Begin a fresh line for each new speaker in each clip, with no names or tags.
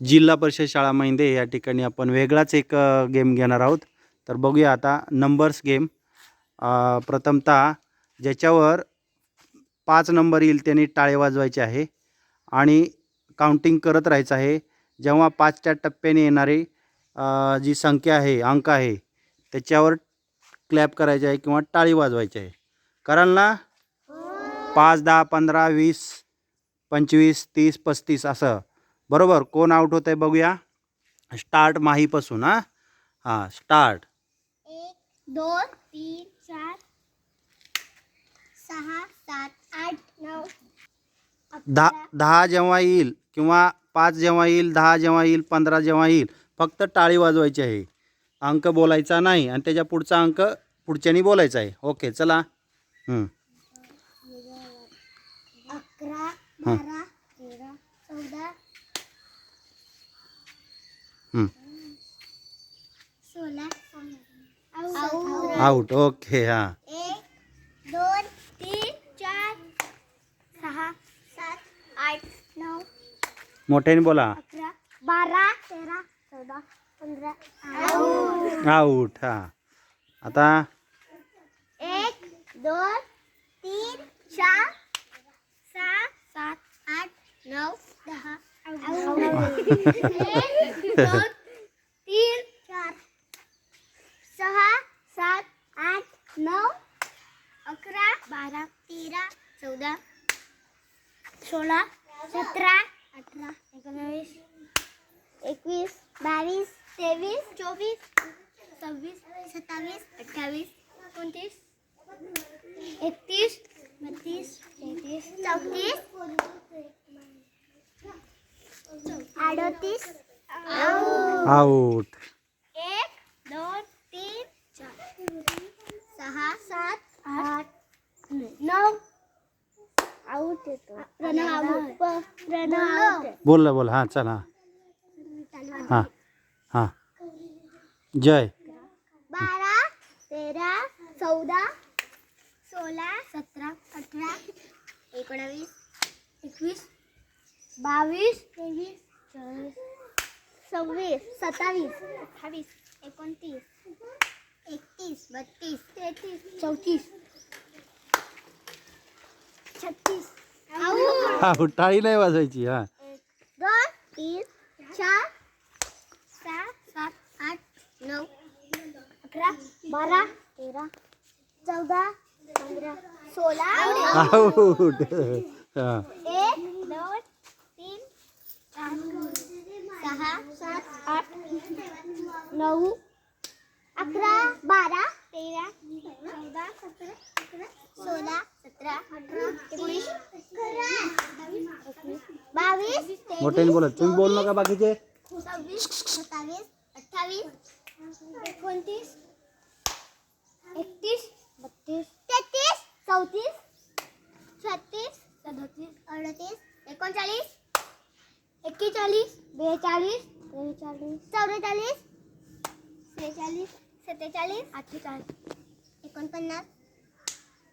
जिल्हा परिषद शाळा मैंदे या ठिकाणी आपण वेगळाच एक गेम घेणार आहोत. तर बघूया आता नंबर्स गेम प्रथमतः ज्याच्यावर पाच नंबर येईल त्याने टाळे वाजवायचे आहे आणि काउंटिंग करत राहायचं आहे. जेव्हा पाचच्या टप्प्याने येणारी जी संख्या आहे अंक आहे त्याच्यावर क्लॅप करायचे आहे किंवा टाळी वाजवायची आहे. कारण ना? पाच दहा पंधरा वीस पंचवीस तीस पस्तीस असं. बरोबर कोण आउट होत आहे बघूया. स्टार्ट माहीपासून हां. हां स्टार्ट
एक दोन तीन चार सहा सात आठ नऊ
दहा दहा जेव्हा येईल किंवा पाच जेव्हा येईल दहा जेव्हा येईल पंधरा जेव्हा येईल फक्त टाळी वाजवायची आहे. अंक बोलायचा नाही आणि त्याच्या पुढचा अंक पुढच्यानी बोलायचा आहे. ओके चला. हं.
अकरा
आउट ओके हाँ।
एक दोन तीन चार सहा सात आठ नऊ
मोठ्याने बोला?
अकरा बारा तेरा चौदा पंधरा
आउट हाँ। आता?
एक दोन तीन चार सहा सात आठ नऊ दहा। तीन चार सहा सात आठ नऊ अकरा बारा तेरा चौदा सोळा सतरा अठरा एकोणावीस एकवीस बावीस तेवीस चोवीस सव्वीस सत्तावीस अठ्ठावीस एकोणतीस एकतीस बत्तीस तेहतीस चौतीस अडतीस.
आउट
एक दोन तीन चार. सहा सात आठ नऊ. आऊट येतो. प्रणव आऊट. प्रणव आऊट
बोल बोल. हां चल. हां हां हां. जय.
बारा तेरा चौदा सोळा सतरा अठरा एकोणावीस एकवीस बावीस तेवीस चोवीस सव्वीस सत्तावीस अठ्ठावीस एकोणतीस एकतीस बत्तीस तेहतीस चौतीस छत्तीस.
टाळी नाही वाजवायची हां.
एक दोन तीन चार सहा सात आठ नऊ अकरा बारा तेरा चौदा पंधरा सोळा.
हां.
एक दोन सहा सात आठ नऊ अकरा बारा तेरा चौदा सतरा सोळा सतरा अठरा एकोणीस बावीस
मोठ्याने बोला. तुम्ही बोल नका बाकीचे.
सव्वीस सत्तावीस अठ्ठावीस एकोणतीस एकतीस बत्तीस तेहतीस चौतीस छत्तीस सदतीस अडतीस एकोणचाळीस एक्केचाळीस बेचाळीस त्रेचाळीस चौवेचाळीस सेहेचाळीस सत्तेचाळीस अठ्ठेचाळीस एकोणपन्नास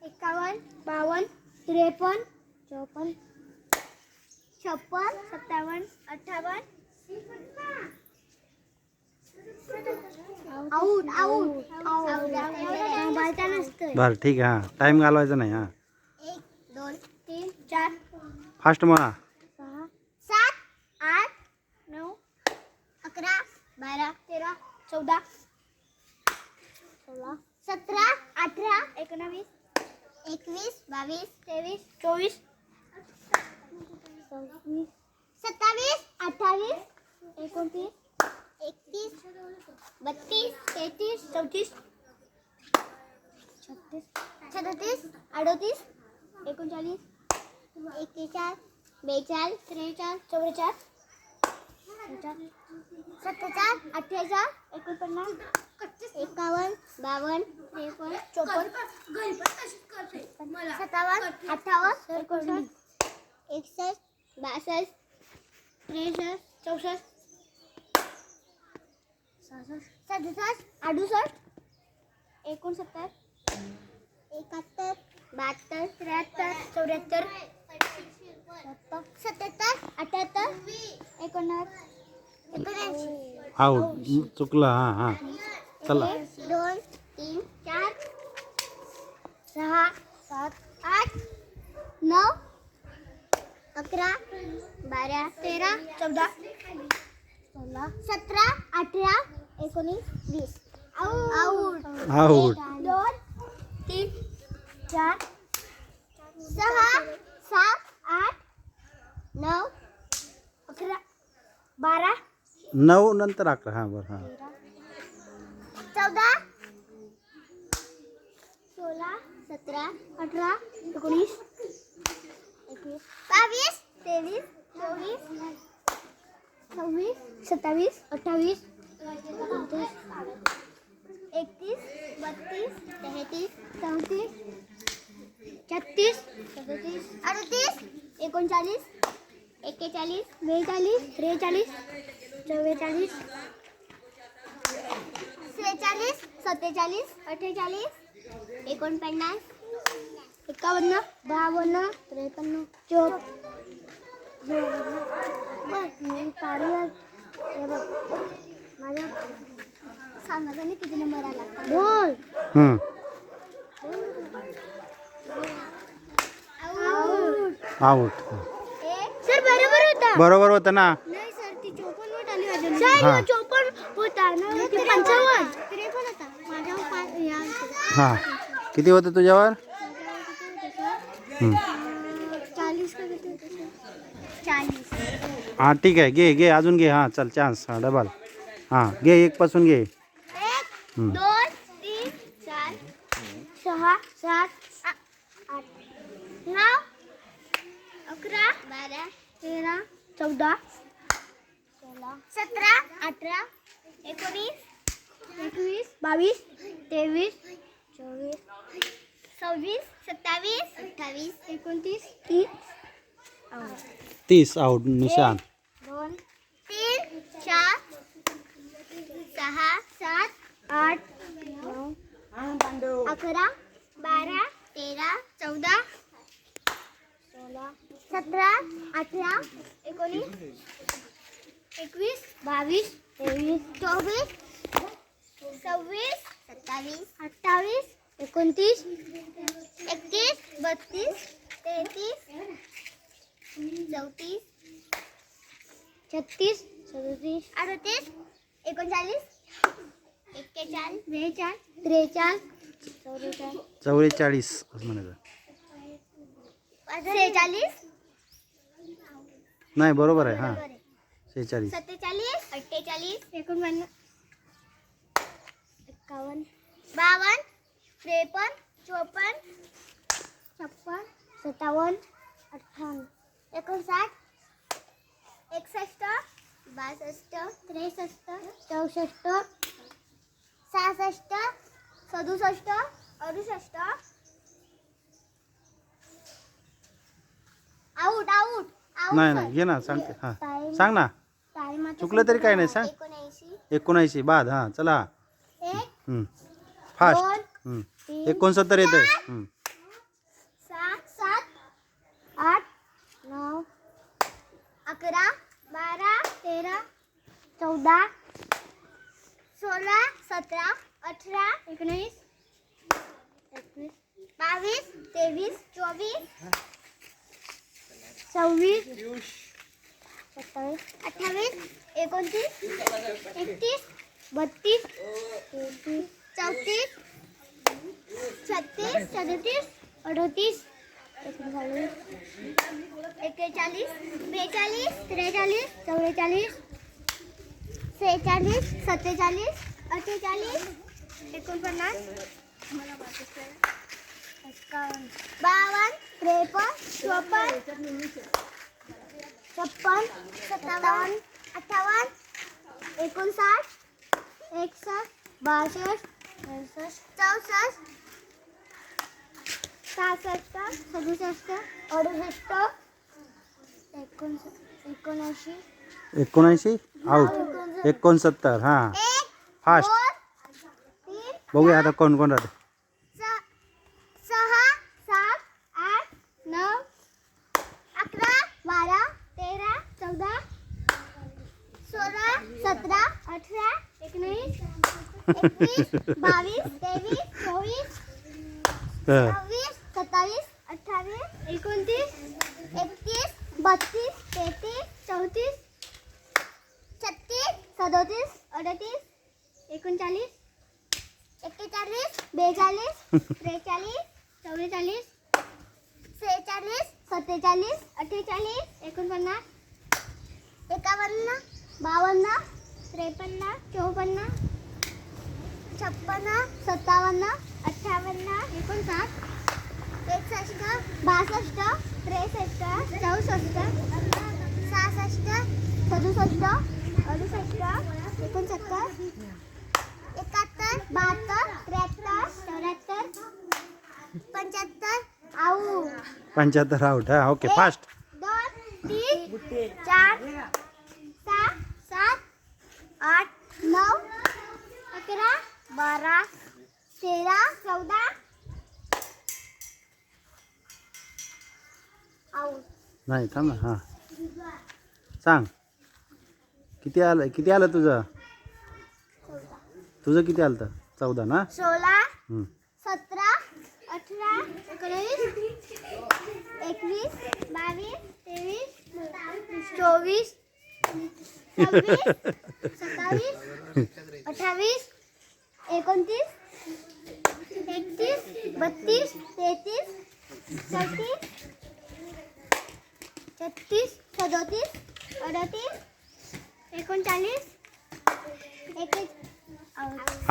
एकावन्न बावन्न त्रेपन्न चौपन्न छप्पन सत्तावन्न अठ्ठावन्न आऊट
बरं ठीक आहे हां. टाईम घालवायचा नाही हां.
एक दोन तीन चार.
फास्ट म्हणा
सहा सात आठ नऊ अकरा बारा तेरा चौदा सोळा सतरा अठरा एकोणावीस एकवीस बावीस तेवीस चोवीस सत्तावीस अठ्ठावीस एकोणतीस एकतीस बत्तीस तेहतीस चौतीस छत्तीस सदतीस अडतीस एकोणचाळीस एक्केचाळीस बेचाळीस त्रेचाळीस चौवेचाळीस सत्तेचाळ अठ्ठेचाळ एकोणपन्नास एकावन्न बावन्न त्रेपन्न चोपन्न सत्तावन्न अठ्ठावन्न एकोणसाठ एकसष्ट बासष्ट त्रेसष्ट चौसष्ट सहासष्ट सदुसष्ट अडुसष्ट एकोणसत्तर एकाहत्तर बहात्तर त्र्याहत्तर चौऱ्याहत्तर सत्त्याहत्तर सत्याहत्तर अठ्याहत्तर एकोणनव्वद
आऊट चुकलं हां हां. चला.
दोन तीन चार सहा सात आठ नऊ अकरा बारा तेरा चौदा सोळा सतरा अठरा एकोणीस वीस. आऊट
आऊट
दोन तीन चार सहा सात आठ नऊ अकरा बारा
नऊ नंतर अकरा हाँ बरं हाँ।
चौदा सोळा सतरा अठरा एकोणीस बावीस तेवीस छत्तीस सदतीस अडतीस एकोणचाळीस एक्केचाळीस चव्वेचाळीस. सेहेचाळीस सत्तेचाळीस अठ्ठेचाळीस एकोणपन्नास एकावन्न बावन्न त्रेपन्न चोप. माझ्या सांगा ना किती नंबर आला.
हम्म. आऊट
सर बरोबर होता.
बरोबर होतं ना? हा.
सर चोपन्न होता ना? पंचावन्न त्रेपन्न होता पाच या
हाँ। किती होतं तुझ्यावर.
चाळीस का किती होते सर चाळीस
हाँ ठीक आहे घे घे अजून घे हाँ चल चान्स हाँ डबल हाँ घे एक पासून घे
एक
हम्म.
दोन तीन चार सहा सात आ- आठ नऊ अकरा बारा तेरा चौदा सोळा सतरा अठरा एकोणीस एकवीस बावीस तेवीस चोवीस सव्वीस सत्तावीस अठ्ठावीस एकोणतीस तीस.
तीस आऊट निशान.
दोन तीन चार सहा सात आठ नऊ अकरा बारा तेरा चौदा सोळा सतरा अठरा एकोणीस एकवीस बावीस तेवीस चोवीस सव्वीस सत्तावीस अठ्ठावीस एकोणतीस एकतीस बत्तीस तेहतीस चौतीस छत्तीस सदतीस अडतीस एकोणचाळीस एक्केचाळीस बेचाळीस त्रेचाळीस चौवेचाळीस
चव्वेचाळीस असं म्हणायचं
सेहेचाळीस?
नाही बरोबर आहे हां. शेहेचाळीस
सत्तेचाळीस? अठ्ठेचाळीस? एकोणपन्नास एक्कावन्न बावन्न? त्रेपन्न? चोपन्न? छप्पन सत्तावन्न? अठ्ठावन्न. एकोणसाठ? एकसष्ट? बासष्ट? त्रेसष्ट? चौसष्ट? सहासष्ट? सदुसष्ट? अडुसष्ट? आऊट आऊट
नाही नाही घे ना सांगते. हां. सांग ना. चुकलं तरी काही नाही, सांग.
एकोणऐंशी.
बाद हां चला. फास्ट. एकोणसत्तर येतं आहे
सात सात आठ नऊ अकरा बारा तेरा चौदा सोळा सतरा अठरा एकोणीस एकवीस बावीस तेवीस चोवीस सव्वीस सत्तावीस अठ्ठावीस एकोणतीस एकतीस बत्तीस चौतीस छत्तीस सदतीस अडतीस एकेचाळीस एक्केचाळीस बेचाळीस त्रेचाळीस चौवेचाळीस सेहेचाळीस सत्तेचाळीस अठ्ठेचाळीस एकोणपन्नास बावन्न त्रेपन्न चोपन्न छप्पन सत्तावन्न अठ्ठावन्न एकोणसाठ एकसष्ट बासष्ट त्रेसष्ट चौसष्ट सहासष्ट सदुसष्ट अडुसष्ट एकोणस एकोणऐंशी.
एकोणऐंशी? आऊट एकोणसत्तर. हां. फास्ट बघूया आता कोण कोण राहते
स- सहा सात आठ नऊ अकरा बारा तेरा चौदा सोळा सतरा अठरा एकोणीस बावीस तेवीस चोवीस. सव्वीस सत्तावीस अठ्ठावीस एकोणतीस एकतीस बत्तीस तेहतीस चौतीस छत्तीस सदोतीस अडतीस एकोणचाळीस एक्केचाळीस बेचाळीस त्रेचाळीस चौवेचाळीस सेहेचाळीस सत्तेचाळीस अठ्ठेचाळीस एकोणपन्नास एकावन्न बावन्न त्रेपन्न चौपन्न छप्पन्न सत्तावन्न अठ्ठावन्न एकोणसाठ एकसष्ट बासष्ट त्रेसष्ट चौसष्ट सहासष्ट सदुसष्ट अडुसष्ट एकोणसत्तर एकाहत्तर बहात्तर त्र्याहत्तर चौऱ्याहत्तर पंच्याहत्तर आऊ.
पंच्याहत्तर आउट हा ओके फास्ट
दोन तीन चार सहा सात आठ नऊ अकरा बारा तेरा चौदा आऊट
नाही थांब ना हां. सांग. किती आलं किती आलं तुझं? तुझं किती आलं तर? चौदा ना?
सोळा. सतरा अठरा एकोणीस एकवीस बावीस तेवीस चोवीस सव्वीस सत्तावीस अठ्ठावीस एकोणतीस एकतीस बत्तीस तेहतीस चौतीस छत्तीस सदोतीस अडतीस एकोणचाळीस.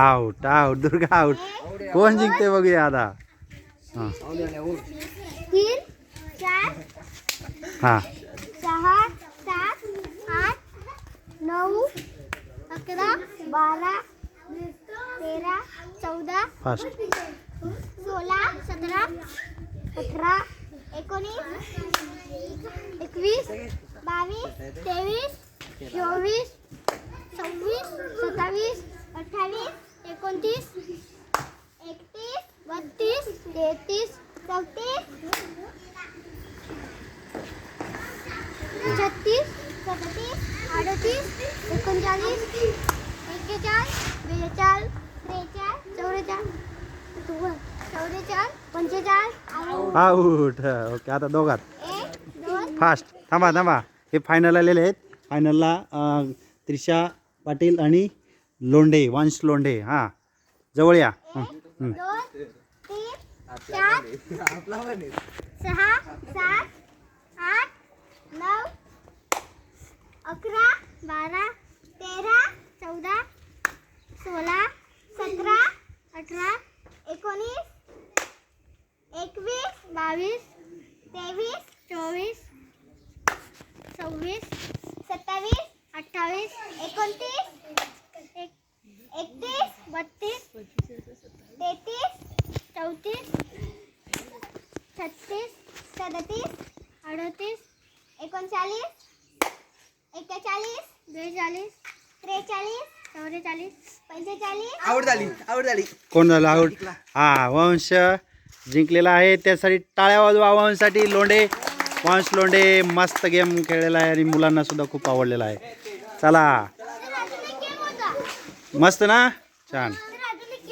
आउट आउट दुर्गा आउट कोण जिंकते बघूया आता? हां.
तीन चार
हां.
सहा सात आठ नऊ अकरा बारा तेरा चौदा सोळा सतरा अठरा एकोणीस एकवीस बावीस तेवीस चोवीस सव्वीस सत्तावीस अठ्ठावीस एकोणतीस एकतीस बत्तीस तेहतीस चौतीस छत्तीस सदतीस अडतीस एकोणचाळीस एक्केचाळीस बेचाळीस त्रेचाळीस चौवेचाळीस चौवेचाळीस पंचेचाळीस
आउट. ओके आता दोघात. फास्ट थांबा थांबा. हे फायनल आलेले आहेत. फायनलला त्रिशा पाटील आणि लोंढे वंश लोंढे. हां. जवळ या.
दोन तीन चार सहा सात आठ नऊ अकरा बारा तेरा चौदा सोळा सतरा अठरा एकोणीस एकवीस बावीस तेवीस चोवीस सव्वीस सत्तावीस अठ्ठावीस एकोणतीस एक एकतीस बत्तीस तेहतीस चौतीस छत्तीस सदतीस अडतीस एकोणचाळीस एक्केचाळीस बेचाळीस त्रेचाळीस चौवेचाळीस पंचेचाळीस.
आवड झाली आवड झाली.
कोण झालं आउट हा वंश. जिंकलेला आहे. त्यासाठी टाळ्या वाजवा लोंढे. वंश लोंढे मस्त गेम खेळलेला आहे आणि मुलांना सुद्धा खूप आवडलेला आहे. चला. मस्त ना? छान.